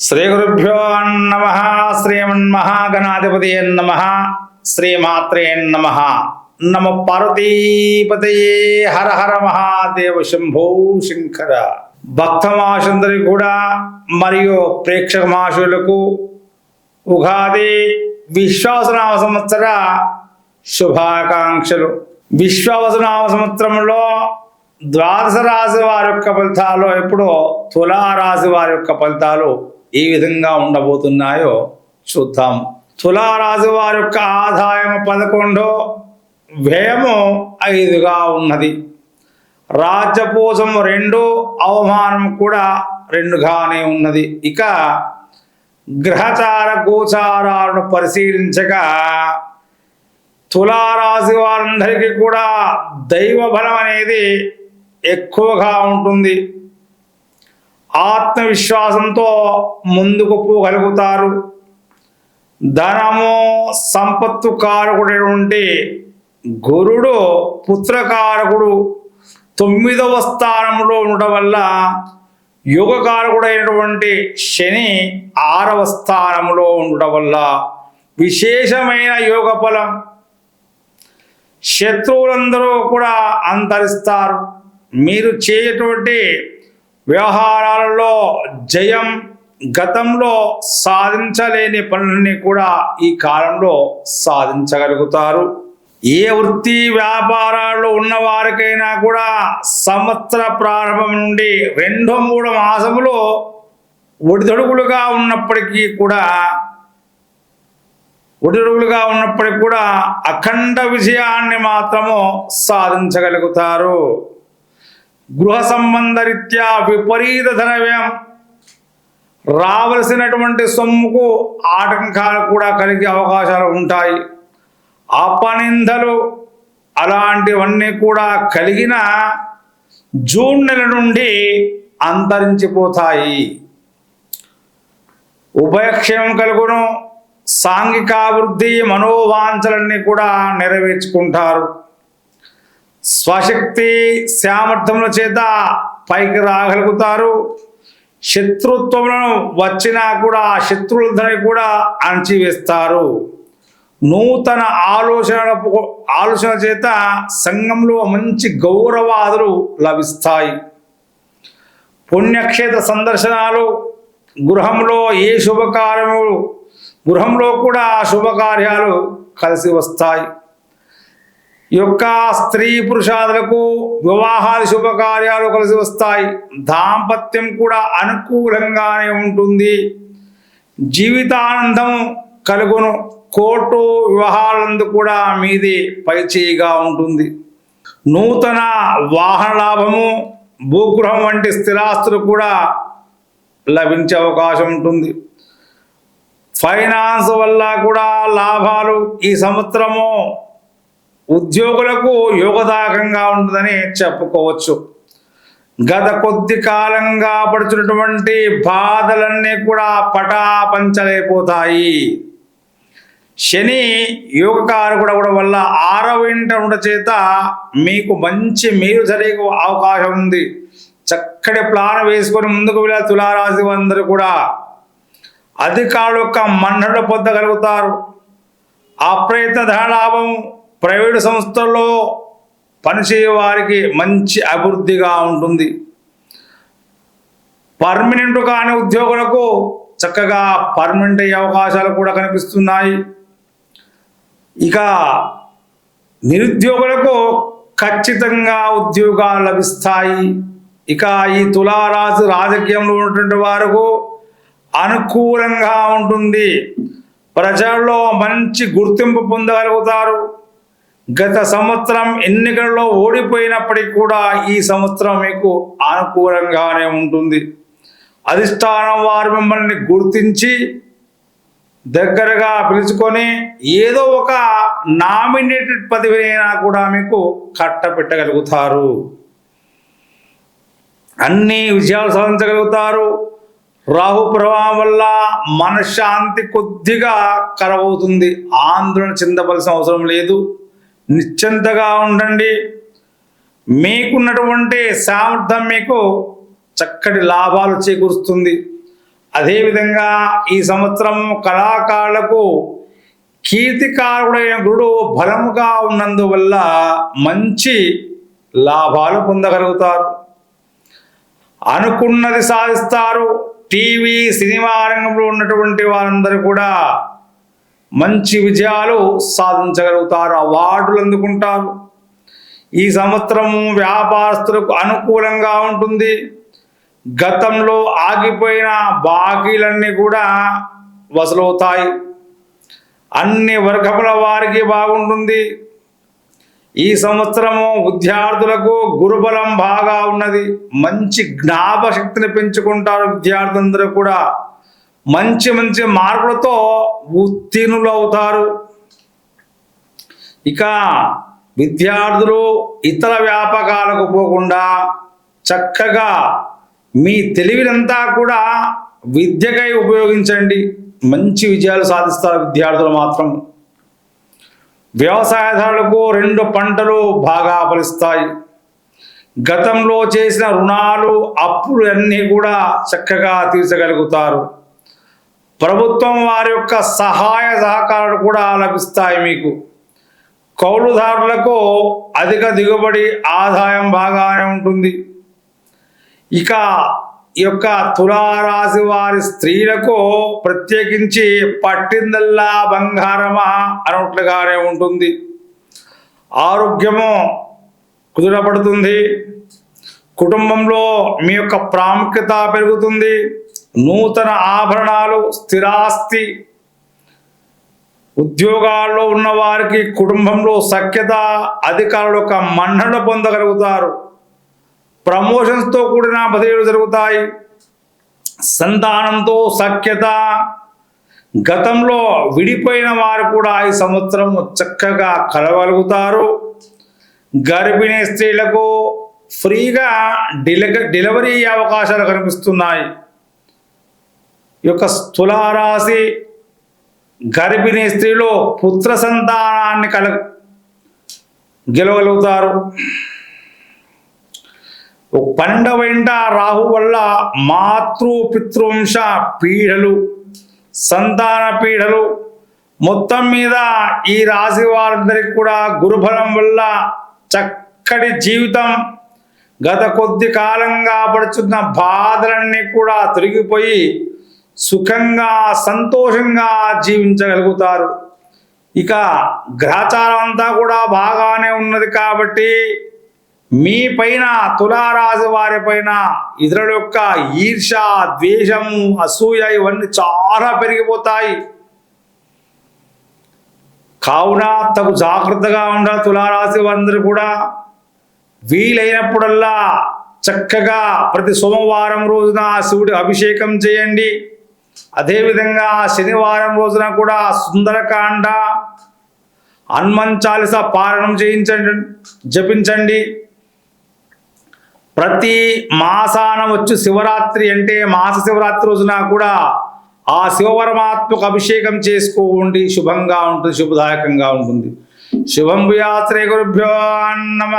శ్రీగురుభ్యో నమ శ్రీమన్మహాగణాధిపతి నమ శ్రీమాత్రే నమ. నమ పార్వతీపతయే హర హర మహాదేవ శంభో శంకర. భక్త మహాశందరికి కూడా మరియు ప్రేక్షక మహాశులకు ఉగాది విశ్వాసనామ సంవత్సర శుభాకాంక్షలు. విశ్వాసనామ సంవత్సరంలో ద్వాదశ రాశి వారి యొక్క ఫలితాలు ఎప్పుడో తులారాశి వారి యొక్క ఫలితాలు ఏ విధంగా ఉండబోతున్నాయో చూద్దాం. తులారాశి వారి యొక్క ఆదాయం పదకొండు వ్యయము ఐదుగా ఉన్నది. రాజ్యపోసం రెండు అవమానం కూడా రెండుగానే ఉన్నది. ఇక గ్రహచార గోచారాలను పరిశీలించగా తులారాశి వారందరికీ కూడా దైవ బలం అనేది ఎక్కువగా ఉంటుంది. ఆత్మవిశ్వాసంతో ముందుకు పోగలుగుతారు. ధనము సంపత్తు కారకుడైనటువంటి గురుడు పుత్రకారకుడు తొమ్మిదవ స్థానంలో ఉండటం వల్ల యుగకారకుడైనటువంటి శని ఆరవ స్థానంలో ఉండటం వల్ల విశేషమైన యోగ ఫలం. శత్రువులందరూ కూడా అంతరిస్తారు. మీరు చేయటువంటి వ్యవహారాలలో జయం గతంలో సాధించలేని పనులని కూడా ఈ కాలంలో సాధించగలుగుతారు. ఏ వృత్తి వ్యాపారాల్లో ఉన్నవారికైనా కూడా సంవత్సర ప్రారంభం నుండి రెండో మూడు మాసములు ఒడిదొడుగులుగా ఉన్నప్పటికీ కూడా ఒడిదొడుగులుగా ఉన్నప్పటికీ కూడా అఖండ విజయాన్ని మాత్రము సాధించగలుగుతారు. గృహ సంబంధ రీత్యా విపరీత ధన వ్యయం రావలసినటువంటి సొమ్ముకు ఆటంకాలు కూడా కలిగే అవకాశాలు ఉంటాయి. అపనిందలు అలాంటివన్నీ కూడా కలిగిన జూన్ నెల నుండి అంతరించిపోతాయి. ఉభయక్షేమం కలుగును సాంఘికాభివృద్ధి మనోవాంఛలన్నీ కూడా నెరవేర్చుకుంటారు. స్వశక్తి సామర్థ్యముల చేత పైకి రాగలుగుతారు. శత్రుత్వములను వచ్చినా కూడా ఆ కూడా అణచివేస్తారు. నూతన ఆలోచన ఆలోచన చేత సంఘంలో మంచి గౌరవాదులు లభిస్తాయి. పుణ్యక్షేత్ర సందర్శనాలు గృహంలో ఏ శుభకార్యములు గృహంలో కూడా శుభకార్యాలు కలిసి వస్తాయి. యొక్క స్త్రీ పురుషాదులకు వివాహాది శుభకార్యాలు కలిసి వస్తాయి. దాంపత్యం కూడా అనుకూలంగానే ఉంటుంది. జీవితానందం కలుగును. కోర్టు వివాహాలందు కూడా మీది పైచేయిగా ఉంటుంది. నూతన వాహన లాభము భూగృహం వంటి స్థిరాస్తులు కూడా లభించే అవకాశం ఉంటుంది. ఫైనాన్స్ వల్ల కూడా లాభాలు ఈ సంవత్సరము ఉద్యోగులకు యోగదాయకంగా ఉంటుందని చెప్పుకోవచ్చు. గత కొద్ది కాలంగా పడుతున్నటువంటి బాధలన్నీ కూడా పటాపంచలైపోతాయి. శని యోగకారకుడు కూడా వల్ల ఆరవ ఇంట ఉండ చేత మీకు మంచి మేలు జరిగే అవకాశం ఉంది. చక్కటి ప్లాన్ వేసుకొని ముందుకు వెళ్ళే తులారాశి అందరూ కూడా. అధికారుల యొక్క మన్నలు పొందగలుగుతారు. అప్రయత్న ధనలాభం ప్రైవేటు సంస్థల్లో పనిచేయ వారికి మంచి అభివృద్ధిగా ఉంటుంది. పర్మనెంట్ కాని ఉద్యోగులకు చక్కగా పర్మనెంట్ అయ్యే అవకాశాలు కూడా కనిపిస్తున్నాయి. ఇక నిరుద్యోగులకు ఖచ్చితంగా ఉద్యోగాలు లభిస్తాయి. ఇక ఈ తులారాశి రాజకీయంలో ఉన్నటువంటి వారికి అనుకూలంగా ఉంటుంది. ప్రజల్లో మంచి గుర్తింపు పొందగలుగుతారు. గత సంవత్సరం ఎన్నికల్లో ఓడిపోయినప్పటికీ కూడా ఈ సంవత్సరం మీకు అనుకూలంగానే ఉంటుంది. అధిష్టానం వారు మిమ్మల్ని గుర్తించి దగ్గరగా పిలుచుకొని ఏదో ఒక నామినేటెడ్ పదవినైనా కూడా మీకు కట్టపెట్టగలుగుతారు అన్ని విజయాలు సాధించగలుగుతారు. రాహు ప్రభావం వల్ల మనశ్శాంతి కొద్దిగా కరవవుతుంది. ఆందోళన చెందవలసిన అవసరం లేదు. నిశ్చింతగా ఉండండి. మీకున్నటువంటి సామర్థ్యం మీకు చక్కటి లాభాలు చేకూరుస్తుంది. అదేవిధంగా ఈ సంవత్సరం కళాకారులకు కీర్తికారుడైన గురుడు బలముగా ఉన్నందువల్ల మంచి లాభాలు పొందగలుగుతారు. అనుకున్నది సాధిస్తారు. టీవీ సినిమా రంగంలో ఉన్నటువంటి వారందరూ కూడా మంచి విజయాలు సాధించగలుగుతారు అవార్డులు అందుకుంటారు. ఈ సంవత్సరం వ్యాపారస్తులకు అనుకూలంగా ఉంటుంది. గతంలో ఆగిపోయిన బాకీలన్నీ కూడా వసలవుతాయి. అన్ని వర్గముల వారికి బాగుంటుంది. ఈ సంవత్సరము విద్యార్థులకు గురుబలం బాగా ఉన్నది. మంచి జ్ఞాపశక్తిని పెంచుకుంటారు విద్యార్థులందరూ కూడా. మంచి మంచి మార్కులతో ఉత్తీర్ణులు అవుతారు. ఇక విద్యార్థులు ఇతర వ్యాపకాలకు పోకుండా చక్కగా మీ తెలివినంతా కూడా విద్యకై ఉపయోగించండి. మంచి విజయాలు సాధిస్తారు విద్యార్థులు మాత్రం. వ్యవసాయదారులకు రెండు పంటలు బాగా ఫలిస్తాయి. గతంలో చేసిన రుణాలు అప్పులు అన్నీ కూడా చక్కగా తీర్చగలుగుతారు. ప్రభుత్వం వారి యొక్క సహాయ సహకారాలు కూడా లభిస్తాయి మీకు. కౌలుదారులకు అధిక దిగుబడి ఆదాయం బాగానే ఉంటుంది. ఇక ఈ యొక్క తులారాశి వారి స్త్రీలకు ప్రత్యేకించి పట్టిందల్లా బంగారమా అన్నట్లుగానే ఉంటుంది. ఆరోగ్యము కుదురపడుతుంది కుటుంబంలో మీ యొక్క ప్రాముఖ్యత పెరుగుతుంది. నూతన ఆభరణాలు స్థిరాస్తి. ఉద్యోగాల్లో ఉన్నవారికి కుటుంబంలో సఖ్యత అధికారుల యొక్క మన్నన పొందగలుగుతారు. ప్రమోషన్స్తో కూడిన బదిలీలు జరుగుతాయి. సంతానంతో సఖ్యత. గతంలో విడిపోయిన వారు కూడా ఈ సంవత్సరం చక్కగా కలవగలుగుతారు. గర్భిణీ స్త్రీలకు ఫ్రీగా డెలివరీ అవకాశాలు కనిపిస్తున్నాయి. యొక్క స్థూలారాశి గర్భిణీ స్త్రీలో పుత్ర సంతానాన్ని కల గెలవగలుగుతారు. పన్నెండవ ఇంట రాహు వల్ల మాతృ పితృవంశ పీడలు సంతాన పీడలు. మొత్తం మీద ఈ రాశి వారందరికీ కూడా గురుబలం వల్ల చక్కటి జీవితం గత కొద్ది కాలంగా పడుచున్న బాధలన్నీ కూడా తొలగిపోయి సుఖంగా సంతోషంగా జీవించగలుగుతారు. ఇక గ్రహచారం అంతా కూడా బాగానే ఉన్నది కాబట్టి మీ పైన తులారాశి వారి పైన ఇతరుల యొక్క ఈర్ష ద్వేషము అసూయ ఇవన్నీ చాలా పెరిగిపోతాయి. కావున తగు జాగ్రత్తగా ఉండాలి తులారాశి వారందరూ కూడా. వీలైనప్పుడల్లా చక్కగా ప్రతి సోమవారం రోజున శివుడి అభిషేకం చేయండి. అదేవిధంగా శనివారం రోజున కూడా సుందరకాండ హనుమన్ చాలీస పాలనం చేయించండి జపించండి. ప్రతి మాసాన వచ్చి శివరాత్రి అంటే మాస శివరాత్రి రోజున కూడా ఆ శివపరమాత్మకు అభిషేకం చేసుకోండి. శుభంగా ఉంటుంది శుభదాయకంగా ఉంటుంది. శుభం భూయాత్రే గురుభ్యో నమ.